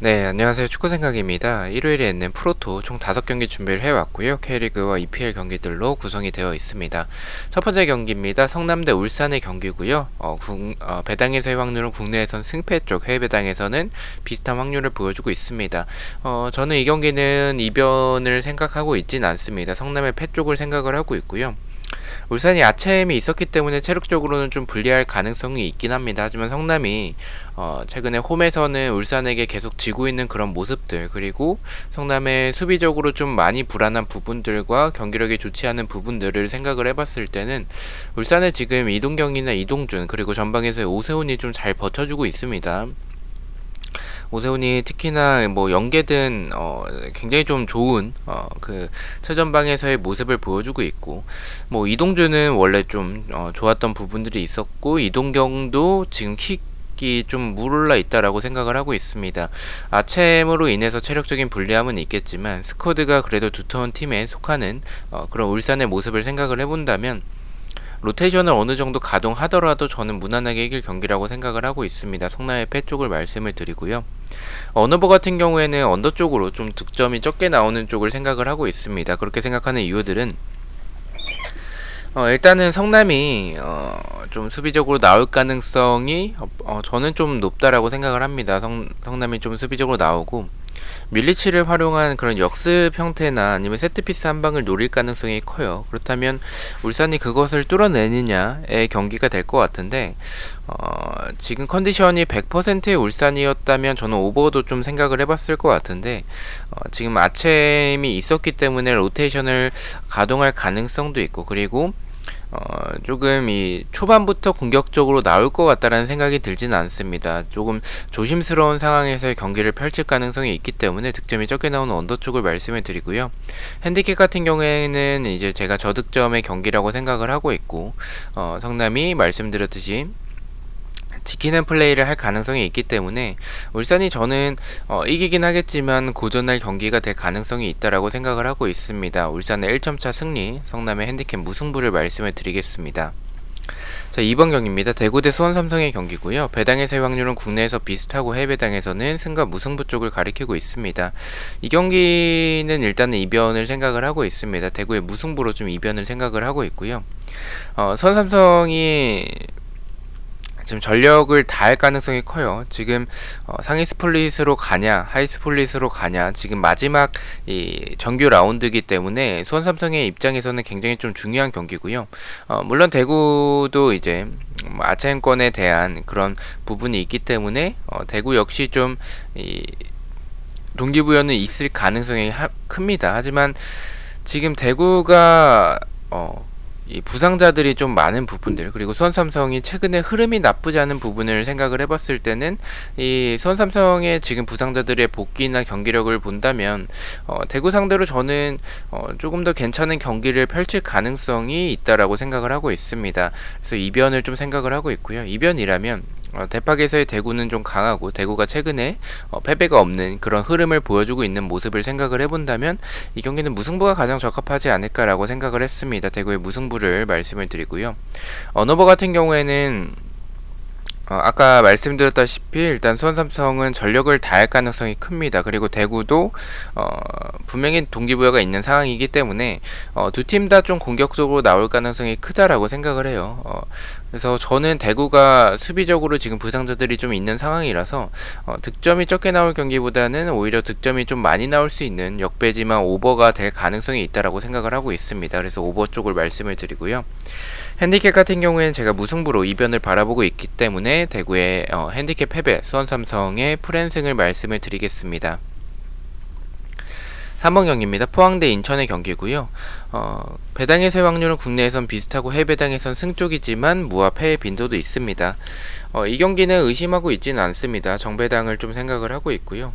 네, 안녕하세요. 축구 생각입니다. 일요일에 있는 프로토 총 5경기 준비를 해왔고요. K리그와 EPL 경기들로 구성이 되어 있습니다. 첫 번째 경기입니다. 성남대 울산의 경기고요. 어, 국, 어, 배당에서의 확률은 국내에선 승패 쪽, 해외 배당에서는 비슷한 확률을 보여주고 있습니다. 어, 저는 이 경기는 이변을 생각하고 있진 않습니다. 성남의 패 쪽을 생각을 하고 있고요. 울산이 아체임이 있었기 때문에 체력적으로는 좀 불리할 가능성이 있긴 합니다. 하지만 성남이 어, 최근에 홈에서는 울산에게 계속 지고 있는 그런 모습들 그리고 성남의 수비적으로 좀 많이 불안한 부분들과 경기력이 좋지 않은 부분들을 생각을 해봤을 때는 울산의 지금 이동경이나 이동준 그리고 전방에서의 오세훈이 좀 잘 버텨주고 있습니다. 오세훈이 특히나 뭐 연계든 어 굉장히 좀 좋은 어 그 최전방에서의 모습을 보여주고 있고 뭐 이동준은 원래 좀 어 좋았던 부분들이 있었고 이동경도 지금 킥이 좀 물올라 있다라고 생각을 하고 있습니다. 아챔으로 인해서 체력적인 불리함은 있겠지만 스쿼드가 그래도 두터운 팀에 속하는 어 그런 울산의 모습을 생각을 해본다면 로테이션을 어느 정도 가동하더라도 저는 무난하게 이길 경기라고 생각을 하고 있습니다. 성남의 패 쪽을 말씀을 드리고요. 언어버 같은 경우에는 언더 쪽으로 좀 득점이 적게 나오는 쪽을 생각을 하고 있습니다. 그렇게 생각하는 이유들은 어, 일단은 성남이 어, 좀 수비적으로 나올 가능성이 어, 어, 저는 좀 높다라고 생각을 합니다. 성, 성남이 좀 수비적으로 나오고 밀리치를 활용한 그런 역습 형태나 아니면 세트피스 한 방을 노릴 가능성이 커요. 그렇다면 울산이 그것을 뚫어내느냐의 경기가 될 것 같은데 어, 지금 컨디션이 100%의 울산이었다면 저는 오버도 좀 생각을 해봤을 것 같은데 어, 지금 아체임이 있었기 때문에 로테이션을 가동할 가능성도 있고 그리고 어, 조금 이 초반부터 공격적으로 나올 것 같다라는 생각이 들지는 않습니다. 조금 조심스러운 상황에서 경기를 펼칠 가능성이 있기 때문에 득점이 적게 나오는 언더 쪽을 말씀을 드리고요. 핸디캡 같은 경우에는 이제 제가 저득점의 경기라고 생각을 하고 있고 어, 성남이 말씀드렸듯이 지키는 플레이를 할 가능성이 있기 때문에 울산이 저는 어, 이기긴 하겠지만 고전할 경기가 될 가능성이 있다라고 생각을 하고 있습니다. 울산의 1점차 승리, 성남의 핸디캡 무승부를 말씀을 드리겠습니다. 자, 2번 경기입니다. 대구 대 수원 삼성의 경기고요. 배당에서의 확률은 국내에서 비슷하고 해외 배당에서는 승과 무승부 쪽을 가리키고 있습니다. 이 경기는 일단은 이변을 생각을 하고 있습니다. 대구의 무승부로 좀 이변을 생각을 하고 있고요. 어, 수원 삼성이 지금 전력을 다할 가능성이 커요. 지금 어, 상위 스플릿으로 가냐, 하이 스플릿으로 가냐. 지금 마지막 이 정규 라운드이기 때문에 수원 삼성의 입장에서는 굉장히 좀 중요한 경기고요. 어, 물론 대구도 이제 뭐 아차인권에 대한 그런 부분이 있기 때문에 어, 대구 역시 좀 이 동기부여는 있을 가능성이 하, 큽니다. 하지만 지금 대구가 어, 이 부상자들이 좀 많은 부분들 그리고 수원 삼성이 최근에 흐름이 나쁘지 않은 부분을 생각을 해봤을 때는 이 수원 삼성의 지금 부상자들의 복귀나 경기력을 본다면 어, 대구 상대로 저는 어, 조금 더 괜찮은 경기를 펼칠 가능성이 있다라고 생각을 하고 있습니다. 그래서 이변을 좀 생각을 하고 있고요. 이변이라면 어, 대팍에서의 대구는 좀 강하고 대구가 최근에 어, 패배가 없는 그런 흐름을 보여주고 있는 모습을 생각을 해본다면 이 경기는 무승부가 가장 적합하지 않을까라고 생각을 했습니다. 대구의 무승부를 말씀을 드리고요. 언어버 같은 경우에는 어, 아까 말씀드렸다시피 일단 수원 삼성은 전력을 다할 가능성이 큽니다. 그리고 대구도 어, 분명히 동기부여가 있는 상황이기 때문에 어, 두 팀 다 좀 공격적으로 나올 가능성이 크다라고 생각을 해요. 어, 그래서 저는 대구가 수비적으로 지금 부상자들이 좀 있는 상황이라서 어, 득점이 적게 나올 경기보다는 오히려 득점이 좀 많이 나올 수 있는 역배지만 오버가 될 가능성이 있다라고 생각을 하고 있습니다. 그래서 오버 쪽을 말씀을 드리고요. 핸디캡 같은 경우에는 제가 무승부로 이변을 바라보고 있기 때문에 대구의 어, 핸디캡 패배, 수원 삼성의 프랜승을 말씀을 드리겠습니다. 3번 경기입니다. 포항대 인천의 경기고요. 어, 배당의 세 확률은 국내에선 비슷하고 해외 배당에선 승쪽이지만 무와 패의 빈도도 있습니다. 어, 이 경기는 의심하고 있지는 않습니다. 정배당을 좀 생각을 하고 있고요.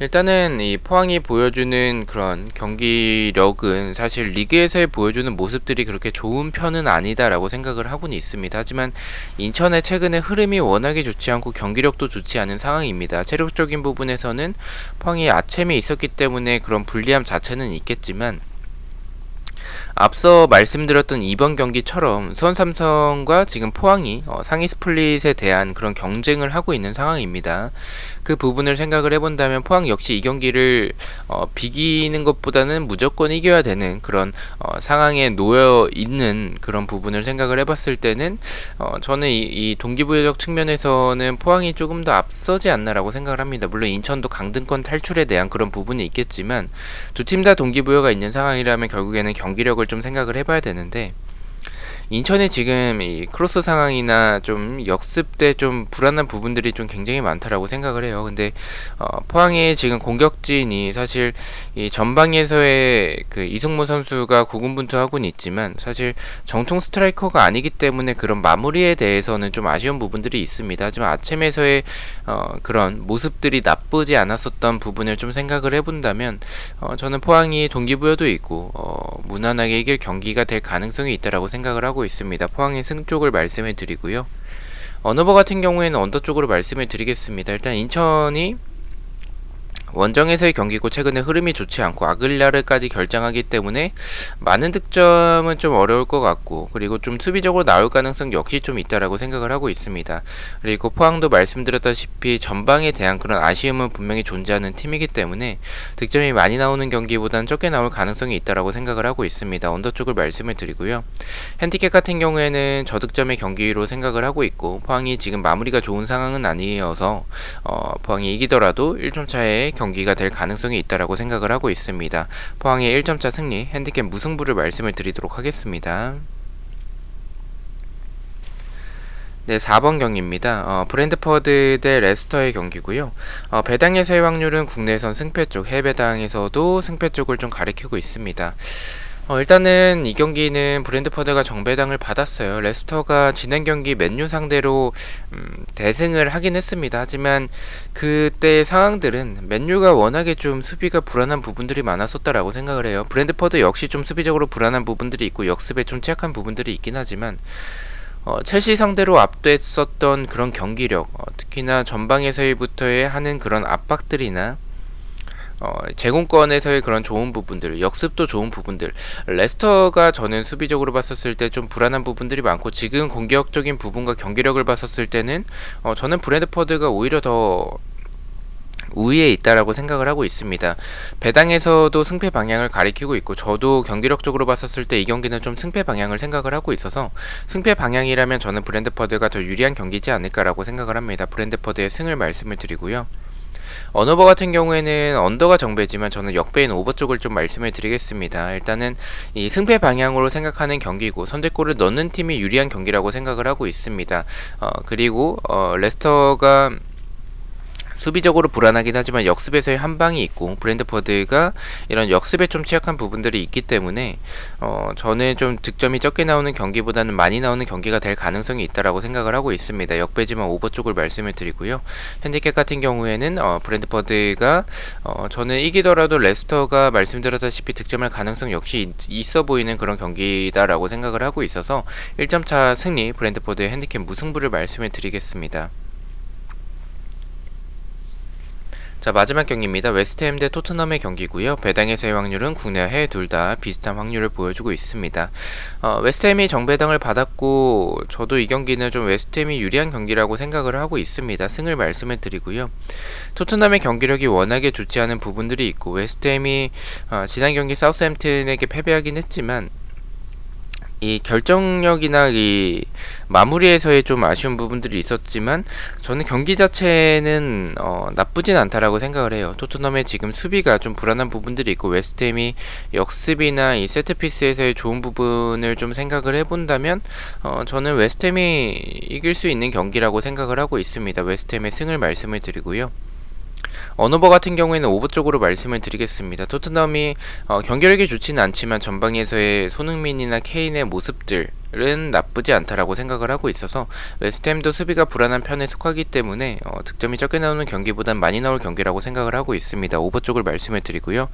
일단은 이 포항이 보여주는 그런 경기력은 사실 리그에서의 보여주는 모습들이 그렇게 좋은 편은 아니다라고 생각을 하고는 있습니다. 하지만 인천의 최근의 흐름이 워낙에 좋지 않고 경기력도 좋지 않은 상황입니다. 체력적인 부분에서는 포항이 아챔이 있었기 때문에 그런 불리함 자체는 있겠지만 앞서 말씀드렸던 이번 경기처럼 수원 삼성과 지금 포항이 어, 상위 스플릿에 대한 그런 경쟁을 하고 있는 상황입니다. 그 부분을 생각을 해본다면 포항 역시 이 경기를 어, 비기는 것보다는 무조건 이겨야 되는 그런 어, 상황에 놓여 있는 그런 부분을 생각을 해봤을 때는 어, 저는 이, 이 동기부여적 측면에서는 포항이 조금 더 앞서지 않나라고 생각을 합니다. 물론 인천도 강등권 탈출에 대한 그런 부분이 있겠지만 두 팀 다 동기부여가 있는 상황이라면 결국에는 경기력을 좀 생각을 해봐야 되는데 인천이 지금 이 크로스 상황이나 좀 역습 때 좀 불안한 부분들이 좀 굉장히 많다라고 생각을 해요. 근데 어, 포항의 지금 공격진이 사실 이 전방에서의 그 이승모 선수가 고군분투하고는 있지만 사실 정통 스트라이커가 아니기 때문에 그런 마무리에 대해서는 좀 아쉬운 부분들이 있습니다. 하지만 아침에서의 어, 그런 모습들이 나쁘지 않았었던 부분을 좀 생각을 해본다면 어, 저는 포항이 동기부여도 있고 어, 무난하게 이길 경기가 될 가능성이 있다라고 생각을 하고 있습니다. 포항의 승 쪽을 말씀을 드리고요. 어너버 같은 경우에는 언더 쪽으로 말씀을 드리겠습니다. 일단 인천이 원정에서의 경기고 최근에 흐름이 좋지 않고 아글라르까지 결정하기 때문에 많은 득점은 좀 어려울 것 같고 그리고 좀 수비적으로 나올 가능성 역시 좀 있다라고 생각을 하고 있습니다. 그리고 포항도 말씀드렸다시피 전방에 대한 그런 아쉬움은 분명히 존재하는 팀이기 때문에 득점이 많이 나오는 경기보다는 적게 나올 가능성이 있다라고 생각을 하고 있습니다. 언더 쪽을 말씀을 드리고요. 핸디캡 같은 경우에는 저득점의 경기로 생각을 하고 있고 포항이 지금 마무리가 좋은 상황은 아니어서 어, 포항이 이기더라도 1점 차에 경 기가 될 가능성이 있다라고 생각을 하고 있습니다. 포항의 1점차 승리, 핸디캡 무승부를 말씀을 드리도록 하겠습니다. 네, 4번 경기입니다. 어, 브랜드퍼드 대 레스터의 경기고요. 어, 배당에서의 확률은 국내선 승패 쪽, 해배당에서도 승패 쪽을 좀 가리키고 있습니다. 어, 일단은 이 경기는 브랜드퍼드가 정배당을 받았어요. 레스터가 지난 경기 맨유 상대로 음, 대승을 하긴 했습니다. 하지만 그때 상황들은 맨유가 워낙에 좀 수비가 불안한 부분들이 많았었다라고 생각을 해요. 브랜드퍼드 역시 좀 수비적으로 불안한 부분들이 있고 역습에 좀 취약한 부분들이 있긴 하지만 어, 첼시 상대로 압도했었던 그런 경기력, 어, 특히나 전방에서부터의 하는 그런 압박들이나 어, 제공권에서의 그런 좋은 부분들, 역습도 좋은 부분들. 레스터가 저는 수비적으로 봤었을 때 좀 불안한 부분들이 많고 지금 공격적인 부분과 경기력을 봤었을 때는 어, 저는 브랜드퍼드가 오히려 더 우위에 있다라고 생각을 하고 있습니다. 배당에서도 승패 방향을 가리키고 있고 저도 경기력적으로 봤었을 때 이 경기는 좀 승패 방향을 생각을 하고 있어서 승패 방향이라면 저는 브랜드퍼드가 더 유리한 경기지 않을까라고 생각을 합니다. 브랜드퍼드의 승을 말씀을 드리고요. 언어버 같은 경우에는 언더가 정배지만 저는 역배인 오버 쪽을 좀 말씀을 드리겠습니다. 일단은 이 승패 방향으로 생각하는 경기고 선제골을 넣는 팀이 유리한 경기라고 생각을 하고 있습니다. 어, 그리고 어, 레스터가 수비적으로 불안하긴 하지만 역습에서의 한 방이 있고 브랜드퍼드가 이런 역습에 좀 취약한 부분들이 있기 때문에 어, 저는 좀 득점이 적게 나오는 경기보다는 많이 나오는 경기가 될 가능성이 있다라고 생각을 하고 있습니다. 역배지만 오버 쪽을 말씀을 드리고요. 핸디캡 같은 경우에는 어, 브랜드퍼드가 어, 저는 이기더라도 레스터가 말씀드렸다시피 득점할 가능성 역시 있어 보이는 그런 경기다라고 생각을 하고 있어서 1점 차 승리 브랜드퍼드의 핸디캡 무승부를 말씀을 드리겠습니다. 자 마지막 경기입니다. 웨스트햄 대 토트넘의 경기고요. 배당에서의 확률은 국내와 해외 둘 다 비슷한 확률을 보여주고 있습니다. 어, 웨스트햄이 정배당을 받았고 저도 이 경기는 좀 웨스트햄이 유리한 경기라고 생각을 하고 있습니다. 승을 말씀을 드리고요. 토트넘의 경기력이 워낙에 좋지 않은 부분들이 있고 웨스트햄이 어, 지난 경기 사우스햄튼에게 패배하긴 했지만 이 결정력이나 이 마무리에서의 좀 아쉬운 부분들이 있었지만 저는 경기 자체는 어, 나쁘진 않다라고 생각을 해요. 토트넘의 지금 수비가 좀 불안한 부분들이 있고 웨스트햄이 역습이나 이 세트피스에서의 좋은 부분을 좀 생각을 해본다면 어, 저는 웨스트햄이 이길 수 있는 경기라고 생각을 하고 있습니다. 웨스트햄의 승을 말씀을 드리고요. 언어버 같은 경우에는 오버 쪽으로 말씀을 드리겠습니다. 토트넘이 어, 경기력이 좋지는 않지만 전방에서의 손흥민이나 케인의 모습들 은 나쁘지 않다라고 생각을 하고 있어서 웨스트햄도 수비가 불안한 편에 속하기 때문에 어, 득점이 적게 나오는 경기보단 많이 나올 경기라고 생각을 하고 있습니다. 오버 쪽을 말씀을 드리고요.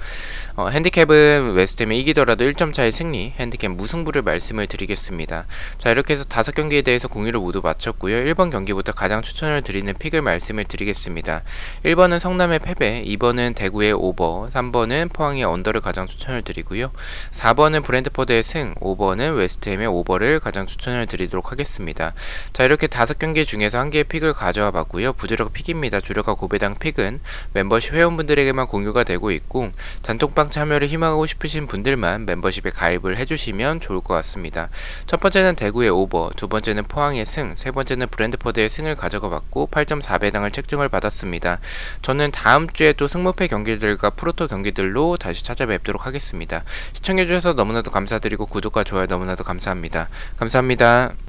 어, 핸디캡은 웨스트햄이 이기더라도 1점 차의 승리, 핸디캡 무승부를 말씀을 드리겠습니다. 자 이렇게 해서 다섯 경기에 대해서 공유를 모두 마쳤고요. 1번 경기부터 가장 추천을 드리는 픽을 말씀을 드리겠습니다. 1번은 성남의 패배, 2번은 대구의 오버, 3번은 포항의 언더를 가장 추천을 드리고요. 4번은 브랜드포드의 승, 5번은 웨스트햄의 오버 를 가장 추천을 드리도록 하겠습니다. 자 이렇게 다섯 경기 중에서 한 개의 픽을 가져와 봤고요. 부주력 픽입니다. 주력과 고배당 픽은 멤버십 회원분들에게만 공유가 되고 있고 단톡방 참여를 희망하고 싶으신 분들만 멤버십에 가입을 해주시면 좋을 것 같습니다. 첫 번째는 대구의 오버, 두 번째는 포항의 승, 세 번째는 브랜드포드의 승을 가져가 봤고 8.4배당을 책정을 받았습니다. 저는 다음 주에 또 승무패 경기들과 프로토 경기들로 다시 찾아뵙도록 하겠습니다. 시청해주셔서 너무나도 감사드리고 구독과 좋아요 너무나도 감사합니다. 감사합니다.